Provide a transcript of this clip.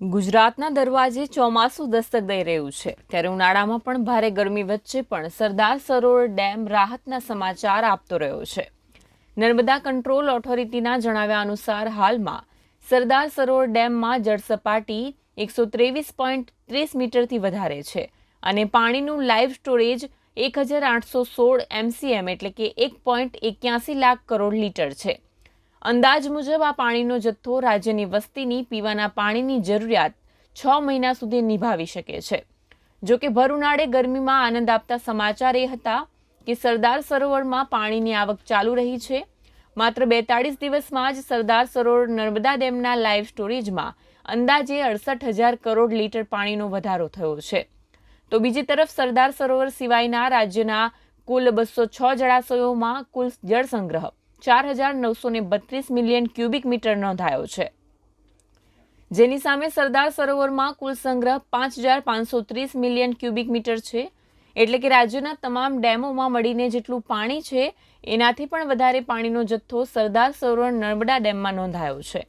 ગુજરાતના દરવાજે ચોમાસું દસ્તક દઈ રહ્યું છે. ત્યારે ઉનાળામાં પણ ભારે ગરમી વચ્ચે પણ સરદાર સરોવર ડેમ રાહતના સમાચાર આપતો રહ્યો છે. નર્મદા કંટ્રોલ ઓથોરિટીના જણાવ્યા અનુસાર હાલમાં સરદાર સરોવર ડેમમાં જળસપાટી એકસો ત્રેવીસ પોઈન્ટ ત્રીસ મીટરથી વધારે છે અને પાણીનું લાઈવ સ્ટોરેજ એક હજાર આઠસો સોળ એમસીએમ એટલે કે એક પોઈન્ટ એક્યાસી લાખ કરોડ લીટર છે. અંદાજ મુજબ આ પાણીનો જથ્થો રાજ્યની વસ્તીની પીવાના પાણીની જરૂરિયાત છ મહિના સુધી નિભાવી શકે છે. જો કે ભર ઉનાળે ગરમીમાં આનંદ આપતા સમાચાર એ હતા કે સરદાર સરોવરમાં પાણીની આવક ચાલુ રહી છે. માત્ર બેતાળીસ દિવસમાં જ સરદાર સરોવર નર્મદા ડેમના લાઈવ સ્ટોરેજમાં અંદાજે અડસઠ હજાર કરોડ લીટર પાણીનો વધારો થયો છે. તો બીજી તરફ સરદાર સરોવર સિવાયના રાજ્યના કુલ બસો છ જળાશયોમાં કુલ જળ સંગ્રહ ચાર હજાર નવસો ને બત્રીસ મિલિયન ક્યુબિક મીટર નોંધાયો છે. જેની સામે સરદાર સરોવરમાં કુલ સંગ્રહ પાંચ હજાર પાંચસો ત્રીસ મિલિયન ક્યુબિક મીટર છે. એટલે કે રાજ્યના તમામ ડેમોમાં મળીને જેટલું પાણી છે, એનાથી પણ વધારે પાણીનો જથ્થો સરદાર સરોવર નર્મદા ડેમમાં નોંધાયો છે.